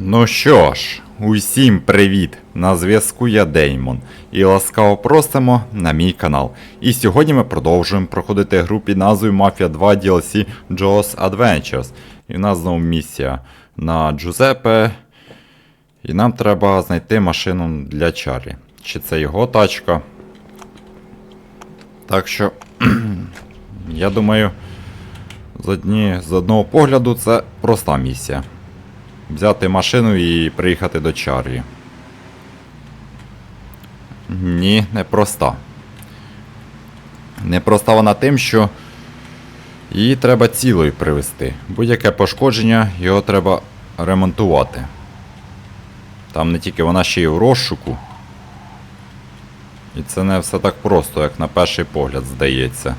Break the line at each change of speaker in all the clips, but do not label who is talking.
Ну що ж, усім привіт! На зв'язку я Деймон. І ласкаво просимо на мій канал. І сьогодні ми продовжуємо проходити гру під назвою Mafia 2 DLC Jaws Adventures. І в нас знову місія на Джузеппе. І нам треба знайти машину для Чарлі. Чи це його тачка? Так що, я думаю, з, одні, з одного погляду це проста місія. Взяти машину і приїхати до Чарлі. Ні, не проста. Не проста вона тим, що її треба цілою привезти. Будь-яке пошкодження, його треба ремонтувати. Там не тільки вона ще й в розшуку. І це не все так просто, як на перший погляд здається.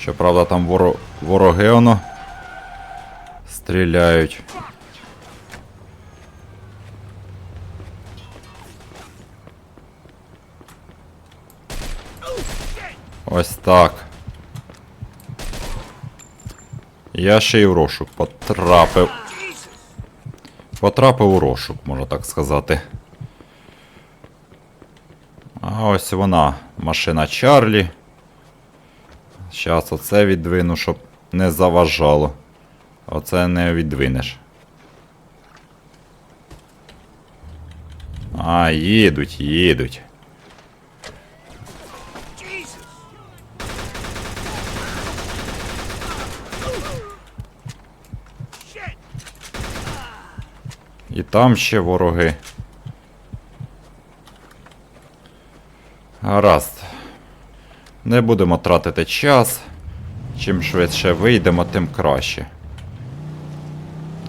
Щоправда, там воро... вороги воно стріляють. Ось так. Я ще й в розшук потрапив. Потрапив у розшук, можна так сказати. А ось вона, машина Чарлі. Зараз оце відвину, щоб не заважало. Оце не відвинеш. А, їдуть, їдуть. І там ще вороги. Гаразд. Не будемо тратити час. Чим швидше вийдемо, тим краще.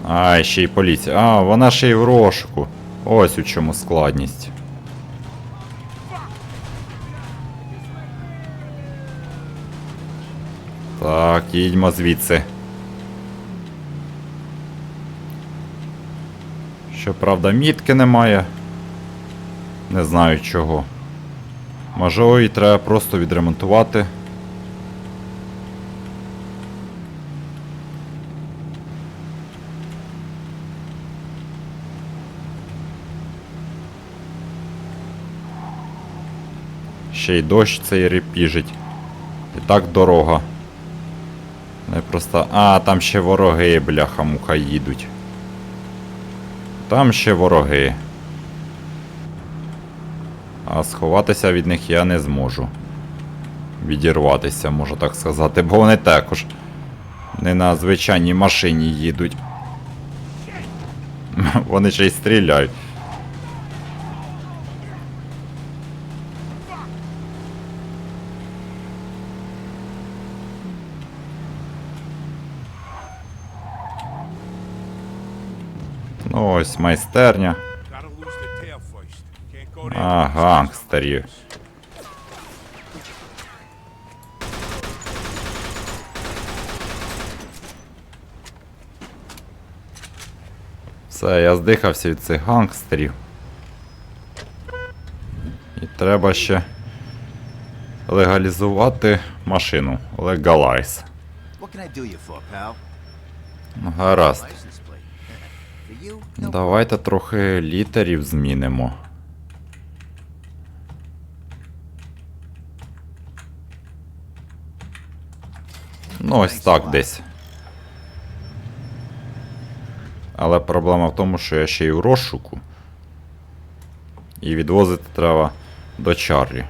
А, ще й поліція. А, вона ще й в розшуку. Ось у чому складність. Так, їдьмо звідси. Щоправда, мітки немає. Не знаю чого. Може, її треба просто відремонтувати. Ще й дощ цей репіжить. І так дорога. Не просто. А, там ще вороги, бляха-муха, їдуть. Там ще вороги. А сховатися від них я не зможу. Відірватися, можу так сказати, бо вони також не на звичайній машині їдуть. Вони ще й стріляють.
Go there.
А, гангстерів. Все, я здихався від цих гангстерів. І треба ще легалізувати машину. Легалайз. Ну, Гаразд. Давайте трохи літерів змінимо. Ну, ось так десь. Але проблема в тому, що я ще й у розшуку. І відвозити треба до Чарлі.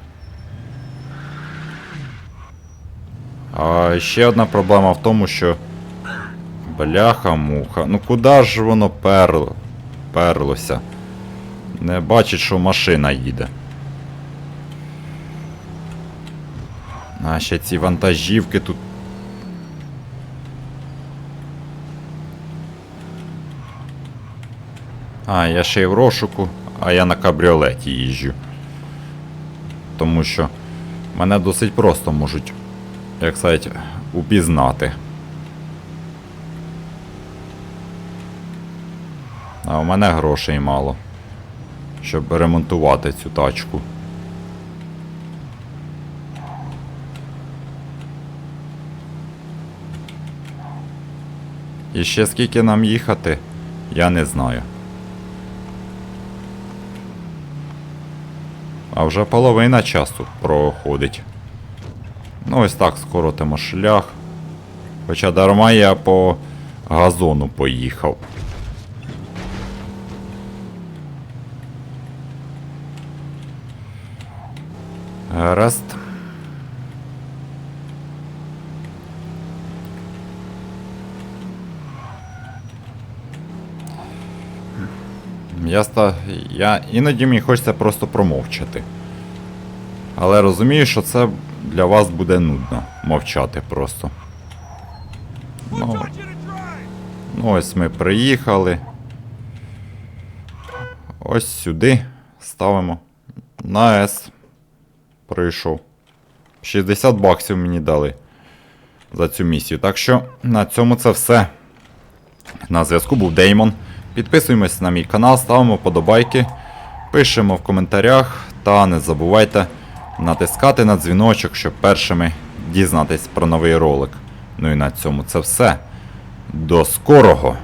А ще одна проблема в тому, що. Бляха-муха. Ну куди ж воно перло? перлося? Не бачить, що машина їде. А ще ці вантажівки тут. А, я ще й в розшуку, а я на кабріолеті їжджу. Тому що мене досить просто можуть, як сказати, упізнати. А у мене грошей мало, щоб ремонтувати цю тачку. І ще скільки нам їхати, я не знаю. А вже половина часу проходить. Ну ось так скоротимо шлях. Хоча дарма я по газону поїхав. Гаразд. Я, ста... я іноді мені хочеться просто промовчати. Але розумію, що це для вас буде нудно мовчати просто. Ну, ну ось ми приїхали. Ось сюди ставимо. На С. Прийшов. 60 баксів мені дали за цю місію. Так що на цьому це все. На зв'язку був Деймон. Підписуємось на мій канал, ставимо подобайки, пишемо в коментарях та не забувайте натискати на дзвіночок, щоб першими дізнатись про новий ролик. Ну і на цьому це все. До скорого!